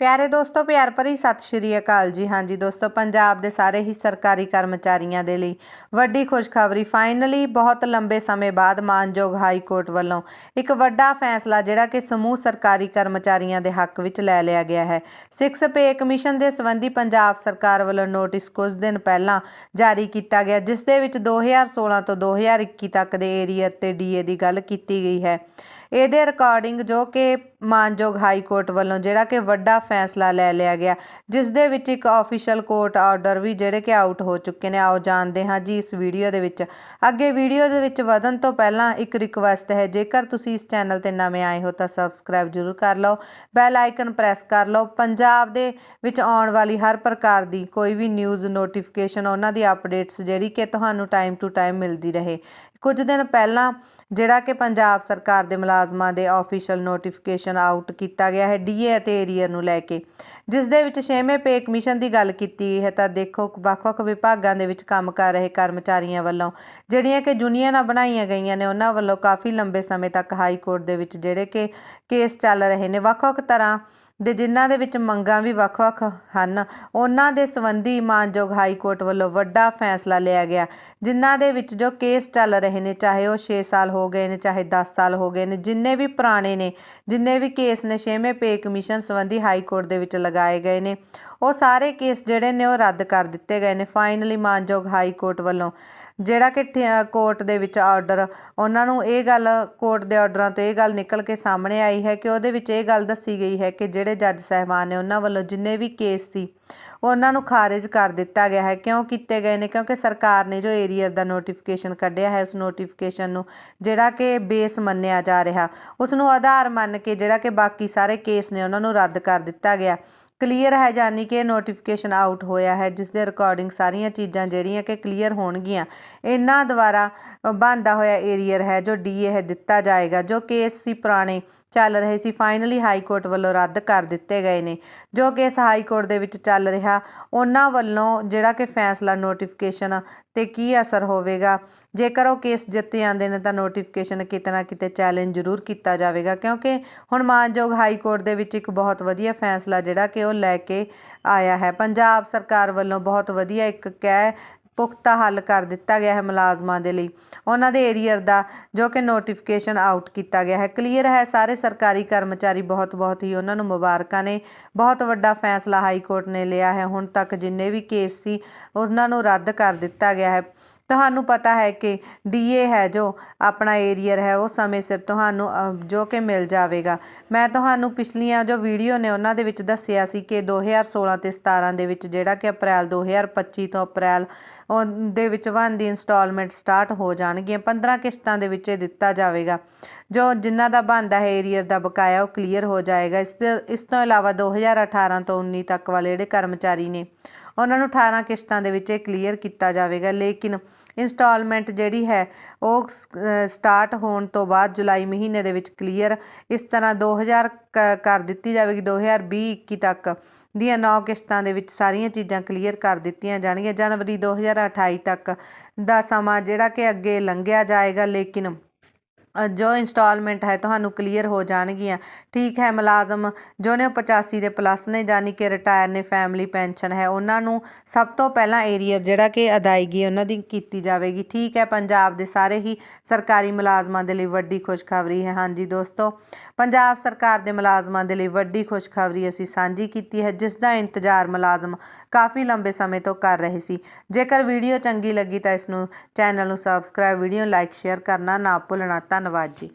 ਪਿਆਰੇ ਦੋਸਤੋ, ਪਿਆਰ ਭਰੀ ਸਤਿ ਸ਼੍ਰੀ ਅਕਾਲ ਜੀ। ਹਾਂਜੀ ਦੋਸਤੋ, ਪੰਜਾਬ ਦੇ ਸਾਰੇ ਹੀ ਸਰਕਾਰੀ ਕਰਮਚਾਰੀਆਂ ਦੇ ਲਈ ਵੱਡੀ ਖੁਸ਼ਖਬਰੀ। ਫਾਈਨਲੀ ਬਹੁਤ ਲੰਬੇ ਸਮੇਂ ਬਾਅਦ ਮਾਨਯੋਗ ਹਾਈ ਕੋਰਟ ਵੱਲੋਂ ਇੱਕ ਵੱਡਾ ਫੈਸਲਾ ਜਿਹੜਾ ਕਿ ਸਮੂਹ ਸਰਕਾਰੀ ਕਰਮਚਾਰੀਆਂ ਦੇ ਹੱਕ ਵਿੱਚ ਲੈ ਲਿਆ ਗਿਆ ਹੈ। 6 ਪੇ ਕਮਿਸ਼ਨ ਦੇ ਸੰਬੰਧੀ ਪੰਜਾਬ ਸਰਕਾਰ ਵੱਲੋਂ ਨੋਟਿਸ ਕੁਝ ਦਿਨ ਪਹਿਲਾਂ ਜਾਰੀ ਕੀਤਾ ਗਿਆ, ਜਿਸ ਦੇ ਵਿੱਚ 2016 ਤੋਂ 2021 ਤੱਕ ਦੇ ਏਰੀਅਰ ਤੇ ਡੀਏ ਦੀ ਗੱਲ ਕੀਤੀ ਗਈ ਹੈ। ਇਹਦੇ ਰਿਕਾਰਡਿੰਗ ਜੋ ਕਿ ਮਾਨਯੋਗ ਹਾਈ ਕੋਰਟ ਵੱਲੋਂ ਜਿਹੜਾ ਕਿ ਵੱਡਾ ਫੈਸਲਾ ਲੈ ਲਿਆ ਗਿਆ, ਜਿਸ ਦੇ ਵਿੱਚ ਇੱਕ ਆਫੀਸ਼ੀਅਲ ਕੋਰਟ ਆਰਡਰ ਵੀ ਜਿਹੜੇ ਕਿ ਆਊਟ ਹੋ ਚੁੱਕੇ ਨੇ, ਆਓ ਜਾਣਦੇ ਹਾਂ ਜੀ ਇਸ ਵੀਡੀਓ ਦੇ ਵਿੱਚ। ਅੱਗੇ ਵੀਡੀਓ ਦੇ ਵਿੱਚ ਵਧਣ ਤੋਂ ਪਹਿਲਾਂ ਇੱਕ ਰਿਕੁਐਸਟ ਹੈ, ਜੇਕਰ ਤੁਸੀਂ ਇਸ ਚੈਨਲ ਤੇ ਨਵੇਂ ਆਏ ਹੋ ਤਾਂ ਸਬਸਕ੍ਰਾਈਬ ਜ਼ਰੂਰ ਕਰ ਲਓ ਬੈਲ ਆਈਕਨ ਪ੍ਰੈਸ ਕਰ ਲਓ, ਪੰਜਾਬ ਦੇ ਵਿੱਚ ਆਉਣ ਵਾਲੀ ਹਰ ਪ੍ਰਕਾਰ ਦੀ ਕੋਈ ਵੀ ਨਿਊਜ਼ ਨੋਟੀਫਿਕੇਸ਼ਨ ਉਹਨਾਂ ਦੀ ਅਪਡੇਟਸ ਜਿਹੜੀ ਕਿ ਤੁਹਾਨੂੰ ਟਾਈਮ ਟੂ ਟਾਈਮ ਮਿਲਦੀ ਰਹੇ। ਕੁਝ ਦਿਨ ਪਹਿਲਾਂ ਜਿਹੜਾ ਕਿ ਪੰਜਾਬ ਸਰਕਾਰ ਦੇ ਮੁਲਾਜ਼ਮਾਂ ਦੇ ਆਫੀਸ਼ੀਅਲ ਨੋਟੀਫਿਕੇਸ਼ਨ ਆਊਟ ਕੀਤਾ ਗਿਆ ਹੈ ਡੀਏ ਅਤੇ ਏਰੀਅਰ ਨੂੰ ਲੈ ਕੇ, ਜਿਸ ਦੇ ਵਿੱਚ ਛੇਵੇਂ ਪੇ ਕਮਿਸ਼ਨ ਦੀ ਗੱਲ ਕੀਤੀ ਹੈ ਤਾਂ ਦੇਖੋ ਵੱਖ-ਵੱਖ ਵਿਭਾਗਾਂ ਦੇ ਵਿੱਚ ਕੰਮ ਕਰ ਰਹੇ ਕਰਮਚਾਰੀਆਂ ਵੱਲੋਂ, ਜਿਹੜੀਆਂ ਕਿ ਯੂਨੀਅਨਾਂ ਬਣਾਈਆਂ ਗਈਆਂ ਨੇ, ਉਹਨਾਂ ਵੱਲੋਂ ਕਾਫੀ ਲੰਬੇ ਸਮੇਂ ਤੱਕ ਹਾਈ ਕੋਰਟ ਦੇ ਵਿੱਚ ਜਿਹੜੇ ਕਿ ਕੇਸ ਚੱਲ ਰਹੇ ਨੇ, ਵੱਖ-ਵੱਖ ਤਰ੍ਹਾਂ ਦੇ ਜਿਨ੍ਹਾਂ ਦੇ ਵਿੱਚ ਮੰਗਾਂ ਵੀ ਵੱਖ-ਵੱਖ ਹਨ, ਉਹਨਾਂ ਦੇ ਸੰਬੰਧੀ ਮਾਨਯੋਗ ਹਾਈ ਕੋਰਟ ਵੱਲੋਂ ਵੱਡਾ ਫੈਸਲਾ ਲਿਆ ਗਿਆ। ਜਿਨ੍ਹਾਂ ਦੇ ਵਿੱਚ ਜੋ ਕੇਸ ਚੱਲ ਰਹੇ ਨੇ, ਚਾਹੇ ਉਹ 6 ਸਾਲ ਹੋ ਗਏ ਨੇ, ਚਾਹੇ 10 ਸਾਲ ਹੋ ਗਏ ਨੇ, ਜਿੰਨੇ ਵੀ ਪੁਰਾਣੇ ਨੇ, ਜਿੰਨੇ ਵੀ ਕੇਸ ਨੇ, ਛੇਵੇਂ ਪੇ ਕਮਿਸ਼ਨ ਸੰਬੰਧੀ ਹਾਈ ਕੋਰਟ ਦੇ ਵਿੱਚ ਲਗਾਏ ਗਏ ਨੇ। ਉਹ ਸਾਰੇ ਕੇਸ ਜਿਹੜੇ ਨੇ ਉਹ ਰੱਦ ਕਰ ਦਿੱਤੇ ਗਏ ਨੇ। ਫਾਈਨਲੀ ਮਾਨਯੋਗ ਹਾਈ ਕੋਰਟ ਵੱਲੋਂ ਜਿਹੜਾ ਕਿ ਕੋਰਟ ਦੇ ਵਿੱਚ ਆਰਡਰ ਉਹਨਾਂ ਨੂੰ ਇਹ ਗੱਲ ਕੋਰਟ ਦੇ ਆਰਡਰਾਂ ਤੋਂ ਇਹ ਗੱਲ ਨਿਕਲ ਕੇ ਸਾਹਮਣੇ ਆਈ ਹੈ ਕਿ ਉਹਦੇ ਵਿੱਚ ਇਹ ਗੱਲ ਦੱਸੀ ਗਈ ਹੈ ਕਿ ਜਿਹੜੇ ਜੱਜ ਸਹਿਬਾਨ ਨੇ ਉਹਨਾਂ ਵੱਲੋਂ ਜਿੰਨੇ ਵੀ ਕੇਸ ਸੀ ਉਹਨਾਂ ਨੂੰ ਖਾਰਜ ਕਰ ਦਿੱਤਾ ਗਿਆ ਹੈ। ਕਿਉਂ ਕੀਤੇ ਗਏ ਨੇ? ਕਿਉਂਕਿ ਸਰਕਾਰ ਨੇ ਜੋ ਏਰੀਅਰ ਦਾ ਨੋਟੀਫਿਕੇਸ਼ਨ ਕੱਢਿਆ ਹੈ, ਉਸ ਨੋਟੀਫਿਕੇਸ਼ਨ ਨੂੰ ਜਿਹੜਾ ਕਿ ਬੇਸ ਮੰਨਿਆ ਜਾ ਰਿਹਾ। ਉਸ ਨੂੰ ਆਧਾਰ ਮੰਨ ਕੇ ਜਿਹੜਾ ਕਿ ਬਾਕੀ ਸਾਰੇ ਕੇਸ ਨੇ ਉਹਨਾਂ ਨੂੰ ਰੱਦ ਕਰ ਦਿੱਤਾ ਗਿਆ। ਕਲੀਅਰ ਹੈ ਯਾਨੀ ਕਿ ਨੋਟੀਫਿਕੇਸ਼ਨ ਆਊਟ ਹੋਇਆ ਹੈ, ਜਿਸ ਦੇ ਰਿਕਾਰਡਿੰਗ ਸਾਰੀਆਂ ਚੀਜ਼ਾਂ ਜਿਹੜੀਆਂ ਕਿ ਕਲੀਅਰ ਹੋਣਗੀਆਂ। ਇਹਨਾਂ ਦੁਆਰਾ ਬਣਦਾ ਹੋਇਆ ਏਰੀਅਰ ਹੈ ਜੋ ਡੀਏ ਹੈ ਦਿੱਤਾ ਜਾਏਗਾ, ਜੋ ਕੇਸ ਸੀ ਪੁਰਾਣੇ ਚੱਲ ਰਹੇ ਸੀ। ਫਾਈਨਲੀ ਹਾਈ ਕੋਰਟ ਵੱਲੋਂ ਰੱਦ ਕਰ ਦਿੱਤੇ ਗਏ ਨੇ। ਜੋ ਕੇਸ ਹਾਈ ਕੋਰਟ ਦੇ ਵਿੱਚ ਚੱਲ ਰਿਹਾ, ਉਹਨਾਂ ਵੱਲੋਂ ਜਿਹੜਾ ਕਿ ਫੈਸਲਾ ਨੋਟੀਫਿਕੇਸ਼ਨ ਤੇ ਕੀ ਅਸਰ ਹੋਵੇਗਾ, ਜੇਕਰ ਉਹ ਕੇਸ ਜਿੱਤ ਜਾਂਦੇ ਨੇ ਤਾਂ ਨੋਟੀਫਿਕੇਸ਼ਨ ਕਿਤੇ ਨਾ ਕਿਤੇ ਚੈਲੰਜ ਜ਼ਰੂਰ ਕੀਤਾ ਜਾਵੇਗਾ। ਕਿਉਂਕਿ ਹੁਣ ਮਾਨਯੋਗ ਹਾਈ ਕੋਰਟ ਦੇ ਵਿੱਚ ਇੱਕ ਬਹੁਤ ਵਧੀਆ ਫੈਸਲਾ ਜਿਹੜਾ ਕਿ ਉਹ ਲੈ ਕੇ ਆਇਆ ਹੈ। ਪੰਜਾਬ ਸਰਕਾਰ ਵੱਲੋਂ ਬਹੁਤ ਵਧੀਆ ਇੱਕ ਕਹਿ ਪੁਖਤਾ ਹੱਲ ਕਰ ਦਿੱਤਾ ਗਿਆ ਹੈ ਮੁਲਾਜ਼ਮਾਂ ਦੇ ਲਈ। ਉਹਨਾਂ ਦੇ ਏਰੀਅਰ ਦਾ ਜੋ ਕਿ ਨੋਟੀਫਿਕੇਸ਼ਨ ਆਊਟ ਕੀਤਾ ਗਿਆ ਹੈ। ਕਲੀਅਰ ਹੈ, ਸਾਰੇ ਸਰਕਾਰੀ ਕਰਮਚਾਰੀ ਬਹੁਤ ਬਹੁਤ ਹੀ ਉਹਨਾਂ ਨੂੰ ਮੁਬਾਰਕਾਂ ਨੇ। ਬਹੁਤ ਵੱਡਾ ਫੈਸਲਾ ਹਾਈ ਕੋਰਟ ਨੇ ਲਿਆ ਹੈ। ਹੁਣ ਤੱਕ ਜਿੰਨੇ ਵੀ ਕੇਸ ਸੀ, ਉਹਨਾਂ ਨੂੰ ਰੱਦ ਕਰ ਦਿੱਤਾ ਗਿਆ ਹੈ। ਤੁਹਾਨੂੰ ਪਤਾ ਹੈ ਕਿ ਡੀਏ ਹੈ ਜੋ ਆਪਣਾ ਏਰੀਅਰ ਹੈ, ਉਹ ਸਮੇਂ ਸਿਰ ਤੁਹਾਨੂੰ ਜੋ ਕਿ ਮਿਲ ਜਾਵੇਗਾ। ਮੈਂ ਤੁਹਾਨੂੰ ਪਿਛਲੀਆਂ ਜੋ ਵੀਡੀਓ ਨੇ ਉਹਨਾਂ ਦੇ ਵਿੱਚ ਦੱਸਿਆ ਸੀ ਕਿ 2016 ਤੇ 17 ਦੇ ਵਿੱਚ ਜਿਹੜਾ ਕਿ ਅਪ੍ਰੈਲ 2025 ਤੋਂ ਅਪ੍ਰੈਲ ਦੇ ਵਿੱਚ ਵਨ ਦੀ ਇਨਸਟਾਲਮੈਂਟ ਸਟਾਰਟ ਹੋ ਜਾਣਗੀਆਂ। 15 ਕਿਸ਼ਤਾਂ ਦੇ ਵਿੱਚ ਇਹ ਦਿੱਤਾ ਜਾਵੇਗਾ। ਜੋ ਜਿਨ੍ਹਾਂ ਦਾ ਬਣਦਾ ਹੈ ਏਰੀਅਰ ਦਾ ਬਕਾਇਆ ਉਹ ਕਲੀਅਰ ਹੋ ਜਾਏਗਾ। ਇਸ ਇਸ ਤੋਂ ਇਲਾਵਾ 2018 ਤੋਂ 19 ਤੱਕ ਵਾਲੇ ਜਿਹੜੇ ਕਰਮਚਾਰੀ ਨੇ, ਉਹਨਾਂ ਨੂੰ 18 ਕਿਸ਼ਤਾਂ ਦੇ ਵਿੱਚ ਇਹ ਕਲੀਅਰ ਕੀਤਾ ਜਾਵੇਗਾ। ਲੇਕਿਨ ਇੰਸਟਾਲਮੈਂਟ ਜਿਹੜੀ ਹੈ, ਉਹ ਸਟਾਰਟ ਹੋਣ ਤੋਂ ਬਾਅਦ ਜੁਲਾਈ ਮਹੀਨੇ ਦੇ ਵਿੱਚ ਕਲੀਅਰ ਇਸ ਤਰ੍ਹਾਂ 2000 ਕਰ ਦਿੱਤੀ ਜਾਵੇਗੀ 2020 21 ਤੱਕ ਦੀਆਂ 9 ਕਿਸ਼ਤਾਂ ਦੇ ਵਿੱਚ ਸਾਰੀਆਂ ਚੀਜ਼ਾਂ ਕਲੀਅਰ ਕਰ ਦਿੱਤੀਆਂ ਜਾਣਗੀਆਂ। ਜਨਵਰੀ 2028 ਤੱਕ ਦਾ ਸਮਾਂ ਜਿਹੜਾ ਕਿ ਅੱਗੇ ਲੰਘਿਆ ਜਾਏਗਾ, ਲੇਕਿਨ ਜੋ ਇੰਸਟਾਲਮੈਂਟ ਹੈ ਤੁਹਾਨੂੰ ਕਲੀਅਰ ਹੋ ਜਾਣਗੀਆਂ। ਠੀਕ ਹੈ ਮੁਲਾਜ਼ਮ, ਜੋ ਨੇ 85 ਦੇ ਪਲੱਸ ਨੇ ਜਾਨੀ ਕਿ ਰਿਟਾਇਰ ਨੇ ਫੈਮਿਲੀ ਪੈਨਸ਼ਨ ਹੈ, ਉਹਨਾਂ ਨੂੰ ਸਭ ਤੋਂ ਪਹਿਲਾਂ ਏਰੀਅਰ ਜਿਹੜਾ ਕਿ ਅਦਾਇਗੀ ਉਹਨਾਂ ਦੀ ਕੀਤੀ ਜਾਵੇਗੀ। ਠੀਕ ਹੈ, ਪੰਜਾਬ ਦੇ ਸਾਰੇ ਹੀ ਸਰਕਾਰੀ ਮੁਲਾਜ਼ਮਾਂ ਦੇ ਲਈ ਵੱਡੀ ਖੁਸ਼ਖਬਰੀ ਹੈ। ਹਾਂਜੀ ਦੋਸਤੋ, ਪੰਜਾਬ ਸਰਕਾਰ ਦੇ ਮੁਲਾਜ਼ਮਾਂ ਦੇ ਲਈ ਵੱਡੀ ਖੁਸ਼ਖਬਰੀ ਅਸੀਂ ਸਾਂਝੀ ਕੀਤੀ ਹੈ, ਜਿਸ ਦਾ ਇੰਤਜ਼ਾਰ ਮੁਲਾਜ਼ਮ ਕਾਫੀ ਲੰਬੇ ਸਮੇਂ ਤੋਂ ਕਰ ਰਹੇ ਸੀ। ਜੇਕਰ ਵੀਡੀਓ ਚੰਗੀ ਲੱਗੀ ਤਾਂ ਇਸ ਨੂੰ ਚੈਨਲ ਨੂੰ ਸਬਸਕ੍ਰਾਈਬ ਵੀਡੀਓ ਲਾਈਕ ਸ਼ੇਅਰ ਕਰਨਾ ਨਾ ਭੁੱਲਣਾ। ਧੰਨਵਾਦ ਜੀ।